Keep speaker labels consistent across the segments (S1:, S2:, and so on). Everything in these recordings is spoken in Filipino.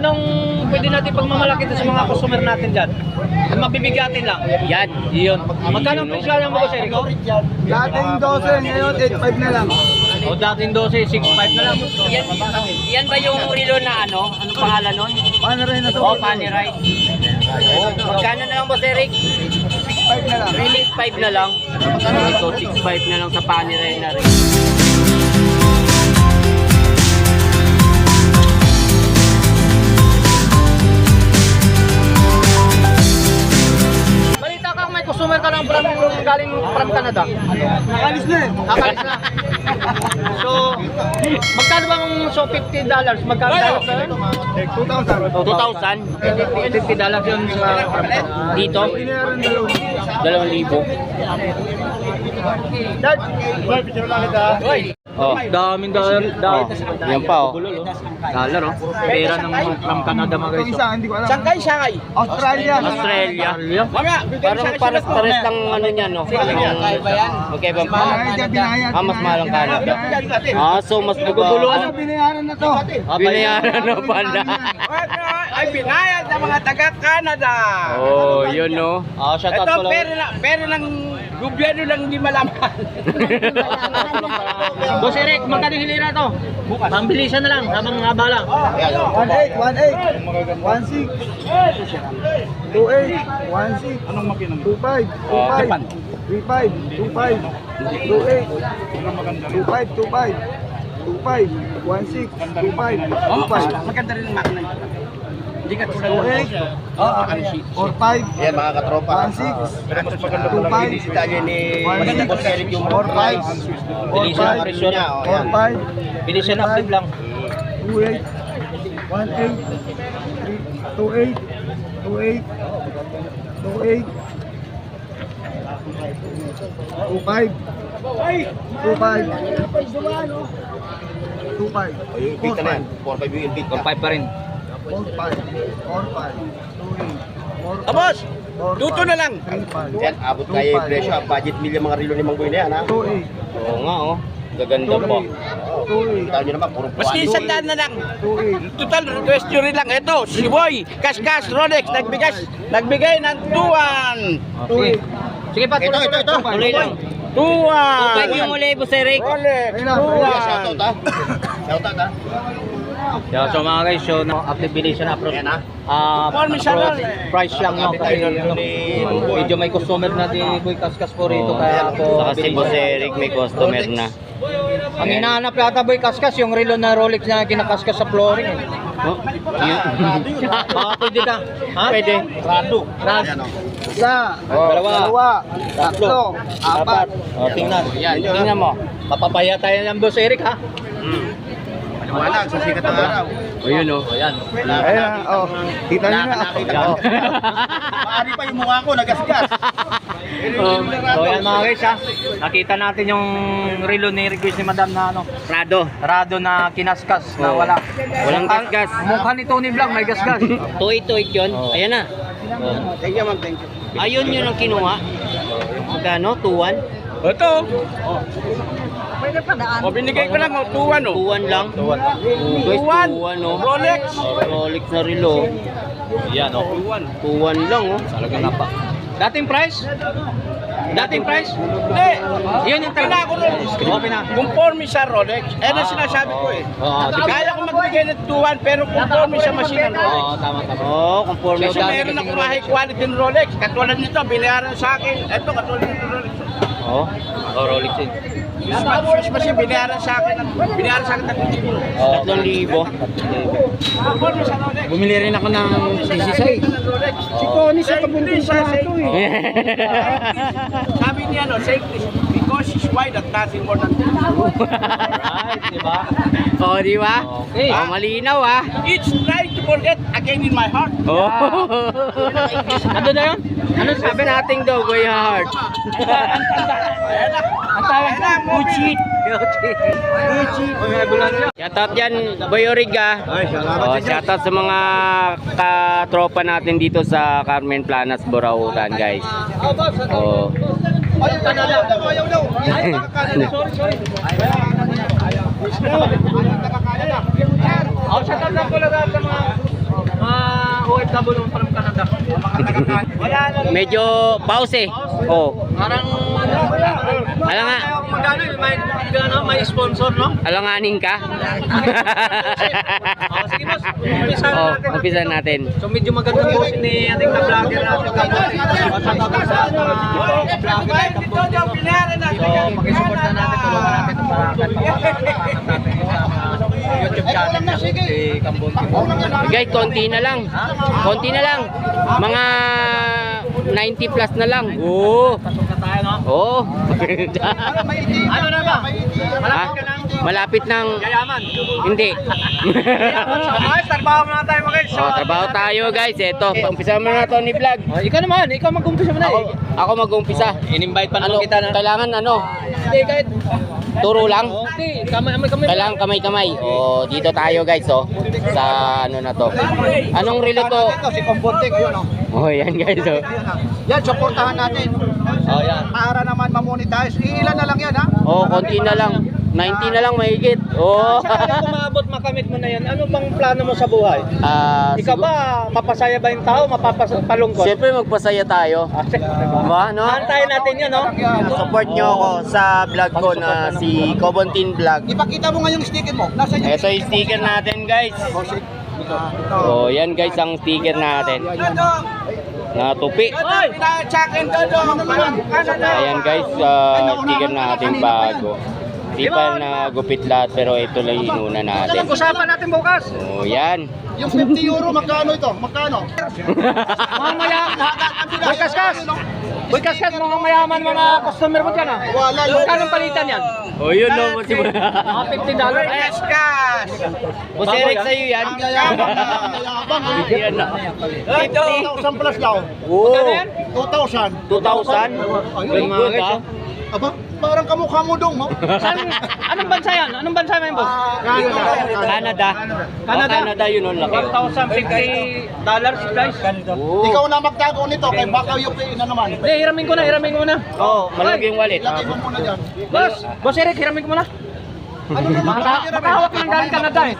S1: Anong pwede natin pagmamalaki sa mga customer natin dyan? Ang mabibigatin lang.
S2: Yan.
S1: Iyon. Magkano ang presyo ng mga sir? Ikaw?
S3: Dating 12, ngayon 8.5 na lang.
S1: O dating 12, 6.5 na lang.
S2: Yan, yan ba yung relo na ano? Anong pangalan nun?
S3: Paano rin na to?
S2: Oh, Panerai. Oh, magkano na lang boss Eric?
S3: 6.5 na lang.
S2: 6.5 na lang. Ito, 6.5 na lang sa Panerai na rin.
S3: Nakalis na
S1: so, magkano bang so 50 dollars? Magkano dollars na yun?
S3: 2,000.
S2: 2,000?
S1: 50 dollars yun Canada.
S2: Dito?
S3: Binayaran dalawa.
S2: 2,000.
S3: Dad, picture lang kita.
S2: Oh.
S1: Daming dollar.
S2: Oh, yan pa oh.
S1: Dollar oh. Pera ng from Canada mga guys.
S3: Itong isa, hindi ko alam.
S4: Kayo Shanghai?
S3: Australia.
S2: Australia.
S4: Mamaya,
S2: Parang pares pares lang ano niyan no.
S3: Binayad, binayad.
S2: Ah, mas mahal ang Canada. Ah, so mas
S1: Naguguluhan.
S3: Ano binayaran na to?
S2: Ah, binayaran na pala.
S4: ay binayad ng mga taga Canada.
S2: Oh, yun no.
S1: Ah, shout out
S4: Ito
S1: ko
S4: pera
S1: lang.
S4: pera ng gobyerno lang hindi malaman.
S1: Boss Eric, magkano yung hilira to? Pambilisan na lang, habang haba lang.
S3: 1.8, 1.8, 1.6, 2.8, 1.6, Anong makina? 2.5, 2.5, 3.5, 2.5, 2.8, 2.5, 2.5, 2.5, 1.6, 2.5, 2.5,
S4: Maganda rin? Ang makina. Hindi ka tulad
S3: 2.8,
S4: Oo, ano si
S3: 4.5,
S5: Yan mga katropa.
S3: 1.6,
S5: Pero mas maganda pa lang
S3: 2.5,
S5: binisita niya ni
S3: Maganda
S5: Boss Eric yung
S3: 4.5,
S1: Bilisan ang
S3: 4.5,
S1: presyo na.
S3: 4.5,
S1: Bilisan ang flip lang.
S3: 2.8, 1.8, 2.8, 2.8, 2.8, 2.5, 2.5, 2.5,
S5: Yung big na yan. 4-5 yung big.
S1: 5 pa rin.
S3: 4.5, 4.5, 2.8, 4.5,
S4: Tapos, Tuto na lang.
S3: 3.5,
S5: Yan, abot kaya yung presyo. Ang budget meal yung mga rilo ni Manggoy na yan, ha?
S3: 2.8,
S2: Oo nga oh. Gaganda pa.
S3: 2.8,
S5: Kita nyo naman, puro buwan.
S4: isang daan na lang.
S3: 2.8,
S4: Total question rin lang. Ito, si Boy, Kaskas, Rolex, nagbigay, nagbigay ng tuwan.
S1: Okay. Sige pa,
S5: Ito, ito, ito.
S2: Tuloy lang.
S4: Tuwan.
S2: Pwede yung muli, Boss Eric.
S4: Rolex,
S3: Ayun na,
S5: Yeah,
S4: tuwan.
S5: shoutout, ha? Shoutout, ha?
S1: Yeah, so mga guys, so no, active bilisan approach. Ah,
S4: siya
S1: approach, price lang no. Kasi ano, medyo may customer na din Kuy Kaskas po rito kaya ako
S2: Saka si Boss Eric may customer na.
S1: Ang hinahanap yata boy Kaskas yung relo na Rolex na kinakaskas sa flooring.
S2: Oh.
S1: Baka pwede ka. Ha?
S2: Pwede.
S5: Rado.
S1: Ras.
S5: Yan, o.
S3: isa,
S1: Oh, dalawa.
S3: dalawa, tatlo, apat,
S1: Oh, tingnan.
S2: Tingnan mo.
S1: Mapapaya tayo ng Boss Eric ha.
S5: Maliwanag sa sikat ng araw.
S2: O yun oh.
S1: Ayan.
S3: Ayun, oh, kita niyo na.
S5: Ko. Maari pa yung mukha ko, nagasgas.
S1: Um, so yan mga guys ha. Nakita natin yung relo ni request ni Madam na ano.
S2: Prado.
S1: Rado na kinaskas na
S2: Oh.
S1: wala.
S2: Walang
S1: Mukha-
S2: gasgas.
S1: Mukha ni Tony Blanc may gasgas.
S2: Tuit tuit yun.
S1: Oh.
S2: Ayan na.
S4: Thank you, ma'am. Thank you.
S2: Ayun yun ang kinuha. Magkano? Tuwan?
S4: Ito. O, binigay ko lang, o, tuwan, o.
S2: Tuwan lang. Tuwan. Guys,
S4: Tuwan.
S2: tuwan oh.
S4: Rolex.
S2: Rolex na relo.
S1: Yan oh.
S4: Tuwan.
S2: Tuwan lang oh.
S1: Talaga na pa. Dating price? Dating price?
S4: Hindi.
S1: Yun yung
S4: Pina ko rin.
S1: Oh.
S4: Conforme sa Rolex. Eh, na sinasabi ko eh.
S1: Oo, ba?
S4: Kaya ko magbigay ng tuwan, pero conforme sa machine ng Rolex.
S1: Oo, tama tama.
S2: Oh, conforme
S4: Kasi meron akong high quality ng Rolex. Katulad nito, binayaran sa akin. Ito, katulad nito Rolex.
S2: Oh. Oh, Rolex yun.
S4: Swiss ma- Swiss machine, binayaran sa akin. ng- Binayaran sa akin ng 50.
S1: Oh.
S2: Tatlong libo.
S4: Conforme sa Rolex.
S2: Bumili rin ako ng sisisay.
S4: Si Connie sa kabuntis sa ito eh. Sabi niya no, safety because she's wide at nothing more than
S1: Right, di ba?
S2: oh, di ba?
S1: Okay.
S2: Oh, malinaw ah.
S4: Try to forget again in my heart.
S2: Oh.
S1: Ano na yun?
S2: ano sabi nating daw, Boy Heart?
S4: Na.
S2: Ang tawag
S4: Ayan na, movie.
S2: Shoutout yan, Boy Origa. Oh, shoutout sa mga katropa natin dito sa Carmen Planas, Borautan, guys. Oh.
S1: Oh, shout out lang pala sa mga nagkabulong pa ng Canada. Wala na.
S2: Medyo pause eh. Oh.
S1: Parang
S2: Alam nga,
S1: magkano? May, ano, may sponsor, no?
S2: alanganin ka?
S1: Oh, sige boss, umpisa na
S2: oh,
S1: natin.
S2: umpisa natin.
S1: So medyo maganda po ni ating ka-vlogger natin. So pakisupport na natin, tulungan natin itong barakan. YouTube channel niya, si Kambon
S2: Guys, konti na lang. Konti na lang. Mga 90 plus na lang. Oo. Oo.
S1: Ano na ba? Malapit na.
S2: Malapit ng...
S1: Yayaman.
S2: Hindi.
S1: Ay, trabaho muna tayo mga guys.
S2: oh, trabaho tayo guys. Ito, umpisa mo na to ni vlog.
S1: Oh, ikaw naman, ikaw mag-umpisa mo na
S2: Ako,
S1: eh.
S2: ako mag-umpisa.
S1: In-invite pa
S2: Ano,
S1: naman kita na.
S2: kailangan ano?
S1: Hindi, kahit.
S2: Turo lang?
S1: Okay, kamay, kamay, kamay.
S2: Kailangan kamay-kamay. Oh, dito tayo guys, oh. Sa ano na to. Anong relo to?
S6: Ito, si Kombotek, yun o.
S2: Oh, yan guys, oh.
S6: Yan, supportahan natin.
S1: Oh, yan.
S6: Para naman mamonetize. Iilan na lang yan, ha?
S2: Oh, konti na lang. 90 na lang mahigit. Oh.
S1: Kaya kung maabot makamit mo na yan, ano bang plano mo sa buhay?
S2: Ah,
S1: Ikaw
S2: sigu-
S1: ba, mapasaya ba yung tao, mapapalungkot?
S2: Siyempre magpasaya tayo.
S1: Ah,
S2: Diba, no?
S1: Antayin natin yan, no?
S2: Support nyo ako sa vlog ko na si Cobontin Vlog.
S6: Ipakita mo nga yung sticker mo. Nasaan yung
S2: Ito yung sticker natin guys. Oh, yan guys ang sticker natin. Na tupi.
S4: Pina-check-in to doon.
S2: Ayan guys, uh, sticker natin bago. Di pa na gupit lahat pero ito lang yung inuna natin.
S1: Usapan natin bukas.
S2: Oh, yan.
S6: Yung 50 euro, magkano ito? Magkano?
S1: Mga mayaman. Boy Kaskas. Boy Kaskas, mga mayaman mga customer mo dyan, ah.
S6: Wala yung...
S1: Magkano palitan yan?
S2: Oh, yun no. Si
S1: Mga 50 dollars.
S4: Yes, cash.
S2: Boss Eric sa'yo yan.
S6: Ang yayabang na, ang yayabang. ha?
S2: Yan na.
S6: 2,000 plus daw.
S2: Oh,
S6: 2,000.
S2: 2,000. Very good ah.
S6: Aba, parang kamukha mo dong, mo.
S1: Saan, anong bansa yan? Anong bansa mo yan, boss?
S2: Canada.
S1: Canada?
S2: Canada. Canada yun, ang laki.
S1: 1,050 dollars, guys.
S2: Oh.
S6: Ikaw na magtago nito, kay baka yung na naman.
S1: Hindi, hiramin ko na, hiramin ko na.
S2: Oh, malaki yung wallet.
S6: Lagay mo muna dyan.
S1: Boss, boss Eric, hiramin ko muna.
S6: Ano
S1: makahawak ng galing Canada eh.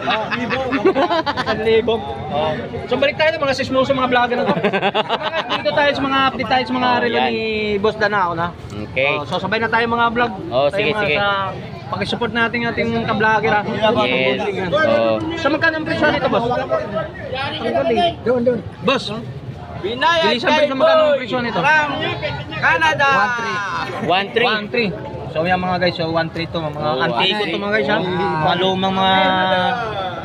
S1: Ang libong. So balik tayo ng mga sismoso mga vlogger na to. Dito tayo sa mga update tayo sa mga
S2: Oh,
S1: relo ni Boss Danao na.
S2: Okay.
S1: Oh, so sabay na tayo mga vlog.
S2: Oh,
S1: Tayo
S2: sige,
S1: mga
S2: sige.
S1: Sa, pakisupport natin ating ka-vlogger ha.
S2: Yes. Oh.
S1: So magkano ang presyo nito, boss?
S6: Doon, doon.
S1: Boss, bilisan presyo magkano ang presyo nito?
S4: Canada.
S2: 1-3.
S1: 1-3. So yan mga guys, so 1-3 to, mga
S2: Oh,
S1: antique to mga guys ha. Mga lumang mga...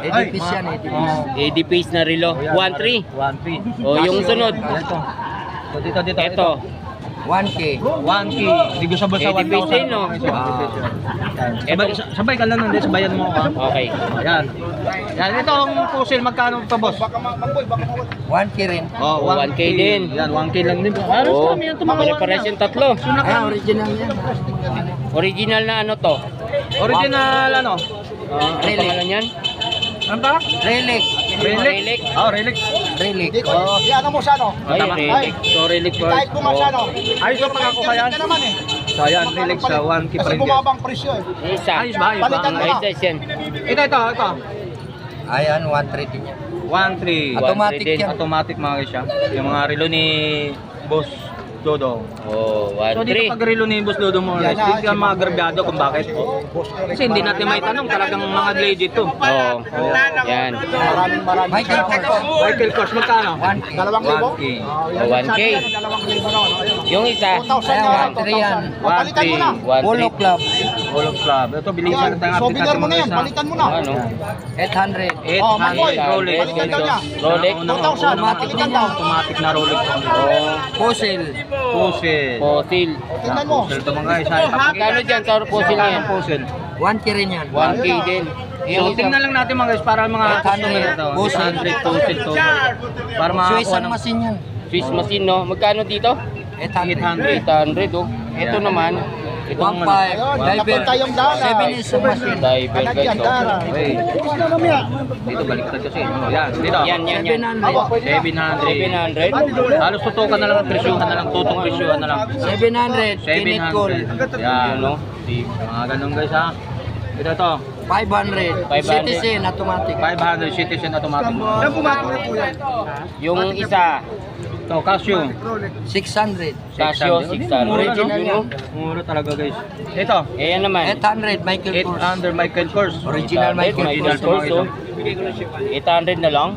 S6: Edipis yan,
S1: Oh,
S2: 80 piece na relo. 1-3.
S1: 1-3.
S2: Oh, yung sunod.
S1: Ito. So dito, dito,
S2: Ito.
S7: 1K.
S1: 1K. Hindi ko sabay sa
S2: 80 pesos
S1: 1,000.
S2: din, no?
S1: Sabay, sabay ka lang nun, sabayan mo ako.
S2: Okay.
S1: Yan. Yan, ito ang puzzle, magkano ito boss?
S7: 1K rin.
S1: Oh,
S2: Oh, 1K din.
S1: Yan, 1K lang din. Halos
S2: Oh,
S1: kami yung tumawa
S2: pare-pares yung tatlo.
S7: Ah, original yan.
S2: Original na ano to?
S1: Original ano?
S2: Uh, ano pangalan yan?
S1: Ano ba?
S7: Relic.
S2: Relic.
S1: Oh, relic.
S7: Relic.
S6: Di ko, ano mo siya, no?
S2: Ay,
S1: Tama.
S2: relic.
S1: So, relic first.
S6: Kahit mo siya, no?
S1: Ayos ba pangako yan?
S6: ka naman, eh.
S1: So, yan, relic sa 1K pa
S6: Kasi
S1: rin. din.
S6: bumabang presyo, eh.
S2: Isa.
S1: Ayos ba? Ayos ba?
S2: Ayos yan.
S1: Ito, ito, ito.
S7: Ayan, 130 din yan.
S1: 1-3.
S7: Automatic yan.
S1: Automatic mga siya. Yung mga relo ni Boss Dodo.
S2: Oh,
S1: So dito
S2: 1-3.
S1: pag relo ni Boss Dodo mo,
S6: Yan na,
S1: hindi ka
S6: si-
S1: magagrabyado kung bakit. Kasi hindi natin may tanong, talagang mga legit to.
S2: Oh, yan.
S6: Maraming maraming.
S7: Michael Kors.
S1: Michael Kors, magkano?
S7: 1K.
S6: Dalawang libo?
S1: 1K.
S2: Oh, 1K.
S6: Dalawang libo na, ano? Ayun.
S2: Yung isa,
S6: 2,000
S7: Ayan,
S6: na,
S7: 1,300 yan.
S6: 2,000. Palitan mo na.
S2: 1-3.
S7: Polo Club.
S1: Polo Club. Ito, bilisan na tayo.
S6: souvenir mo na yan, palitan mo na.
S2: Ano?
S7: 800.
S1: 800
S6: Oh, Makoy,
S1: Rolex.
S6: daw niya.
S2: Rolex.
S1: Unang-
S6: 2,000,
S1: unang-
S6: balikan daw.
S1: Automatic na Rolex.
S2: Oh,
S7: Fossil.
S1: Puzzle.
S2: fossil.
S6: Tingnan mo.
S1: Puzzle to mga guys. ha?
S2: Magkano dyan sa fossil
S1: Magkano
S2: yan?
S1: ang puzzle?
S7: 1K rin yan.
S2: 1K din.
S1: So, tingnan lang natin mga guys para mga
S7: 800.
S1: customer ito.
S7: Puzzle.
S1: 800 puzzle to. Para mga
S7: Swiss and machine yan.
S2: Swiss machine, no? Magkano dito?
S7: 800.
S2: 800, oh. Ito naman, itong
S7: 1.5.
S6: Ayun,
S7: Diver.
S6: yung dala.
S7: 7 is a machine.
S2: diver, guys, oh.
S6: na mamaya.
S1: dito baliktad kasi. Oh, yan, dito.
S2: Yan, yan, yan.
S7: 700.
S1: 700.
S2: 700.
S1: Halos tutukan na lang ang presyohan na lang, tutong presyohan na lang.
S7: 700. Kinit call.
S1: 700. Yan, no? Mga ganun guys ha. Ito to.
S7: 500.
S2: 500.
S7: Citizen automatic.
S1: 500 citizen automatic.
S2: Yung isa,
S1: Ito, Casio.
S7: 600.
S2: Casio 600.
S7: Original yan.
S1: Mura talaga guys. Ito,
S2: Eh, yan naman.
S7: 800 Michael Kors.
S1: 800 Michael Kors.
S7: Original Michael Kors.
S2: Kors, oh. 800 na lang.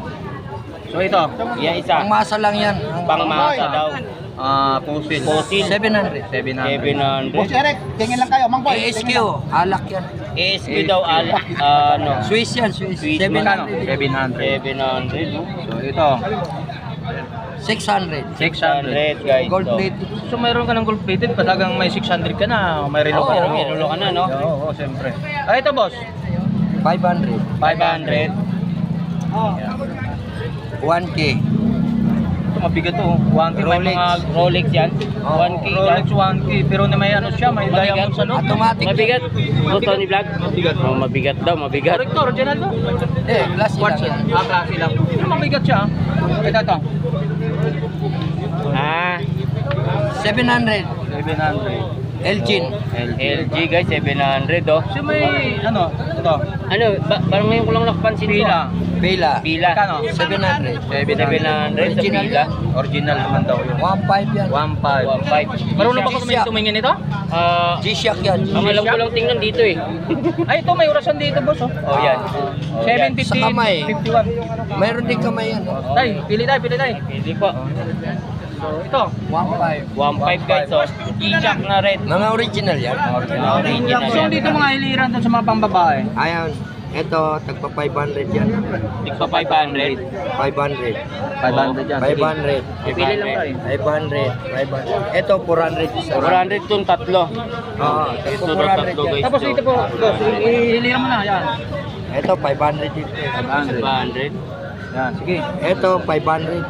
S1: So ito,
S2: Yan isa.
S7: Ang masa lang yan.
S2: Pangmasa daw.
S1: ah, Pusil.
S2: Fossil.
S7: 700.
S1: 700.
S2: 700.
S6: Eric, tingin lang kayo, Mang Boy.
S7: ASQ, alak yan.
S2: ASQ daw al ano.
S7: Swiss yan, Swiss.
S2: Swiss.
S1: 700.
S7: 700.
S1: 700.
S2: 700. no?
S1: So ito,
S7: 600.
S1: 600.
S2: 600 guys.
S7: Gold
S2: to.
S7: plated.
S1: So mayroon ka ng gold plated, talagang may 600 ka na, may relo ka
S2: Pero
S1: na.
S2: may rulo ka na, no?
S1: Oo, oo, siyempre. Ah, ito boss,
S7: 500.
S2: 500.
S7: 1K.
S1: ito mabigat to. 1K may
S7: Rolex.
S1: mga
S2: Rolex yan.
S7: Oo,
S2: 1K
S1: Rolex 1K, pero na may ano siya, may diamond sa loob.
S7: Automatic.
S2: Mabigat. Oh, Tony Vlog?
S1: Mabigat.
S2: Oh, mabigat daw, mabigat.
S1: Correct to, original to.
S7: Eh, glass
S1: Quartz
S7: lang yan.
S1: Ah, klase lang. Mabigat siya. ah. Ito to.
S2: Ah,
S7: 700.
S1: 700.
S7: Elgin.
S2: LG guys, 700 oh.
S1: So may, ano, ito.
S2: Ano, ba, parang ngayon ko lang nakapansin to.
S1: Pila.
S7: Pila.
S2: Pila.
S1: Kano?
S7: 700.
S2: 700 sa
S7: Original
S2: pila.
S1: Original naman daw yun.
S7: 1.5 yan.
S1: 1.5.
S2: 1.5.
S1: Marunong ba kayo tumingin ito?
S2: Ah,
S7: G-Shock yan.
S2: ang alam ko lang tingnan dito eh.
S1: Ay, ito may orasan dito, boss. Oh,
S2: Oh, yan. Oh, yan.
S1: 750,
S7: Sa kamay.
S1: 51.
S7: Mayroon din kamay yan. oh.
S1: Tay, pili tayo, pili tayo.
S2: Pili po.
S1: So, ito.
S7: 1.5.
S2: 1.5 guys oh. G-Shock na red.
S7: Mga original yan.
S2: Original
S1: So,
S2: yan.
S1: dito mga iliran doon sa mga pambabae.
S7: Ayan. Ito, tagpa 500 yan.
S2: Tigpa 500.
S7: 500.
S1: 500 yan.
S7: 500.
S1: Pili lang tayo.
S7: 500. 500. Ito, 400 isa.
S2: 400 tong tatlo.
S7: Oo,
S2: Ito
S7: ito
S2: na
S7: 400
S2: tatlo guys.
S1: Tapos dito po, boss, ihiliran mo na, yan.
S7: Ito, 500 dito.
S2: 500.
S1: Yan, sige.
S7: Ito, 500.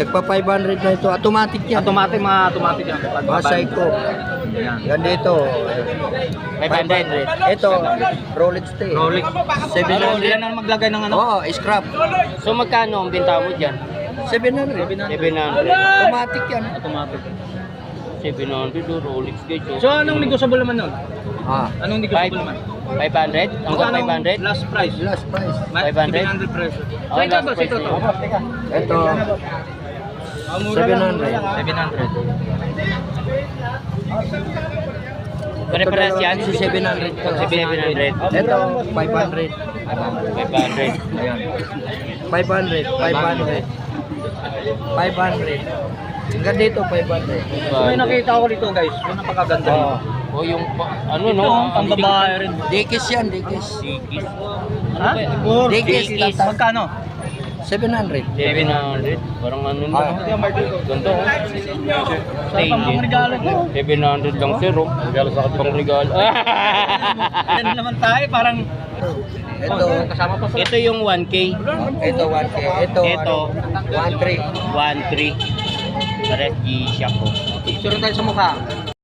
S7: Tagpa 500 na ito. Automatic yan.
S1: Automatic, mga automatic yan.
S7: Mga psycho.
S1: Yan.
S7: Yan dito.
S2: 500.
S7: Ito, Rolex to eh.
S1: Rolex.
S7: 700.
S1: Yan ang maglagay ng ano?
S7: Oo, scrap.
S2: So magkano ang benta mo dyan?
S7: 700.
S2: 700.
S7: Automatic yan.
S1: Automatic.
S2: 700 oh, Rolex guys.
S1: So, anong negotiable naman nun?
S7: Ah,
S1: Anong negotiable naman?
S2: 500? Hanggang
S1: Magkano
S2: 500?
S1: Last price.
S7: last price.
S2: 500?
S1: 700 pesos. So,
S2: Oh,
S1: ito
S2: last
S1: boss,
S2: price
S1: ito.
S7: Ito,
S1: lang.
S7: 700.
S1: 700.
S2: Pare-parehas yan?
S7: Si 700 to.
S2: 700.
S7: Ito, 500.
S2: 500.
S7: 500. 500. 500. Hanggang dito, 500.
S1: May nakita ko dito guys. Yung napakaganda.
S7: Oo.
S2: O yung pa- ano
S1: Ito,
S2: no?
S1: ang babae rin.
S7: Dikis yan, dikis.
S2: Sikis.
S1: Ha?
S7: Dikis.
S2: Dikis.
S1: Magkano?
S7: 700.
S2: 700. Parang ano no?
S7: Ah.
S2: Ganda oh.
S1: Sa pang mga regalo ko.
S2: 700 lang sir oh. Regalo sa akin regalo.
S1: Yan naman tayo, parang
S7: Ito,
S1: kasama pa sa
S2: Ito yung 1K.
S7: ito 1K. Ito,
S2: Ito.
S7: 1.3.
S2: 1.3. Pares G-Shock oh.
S1: picture tayo sa mukha.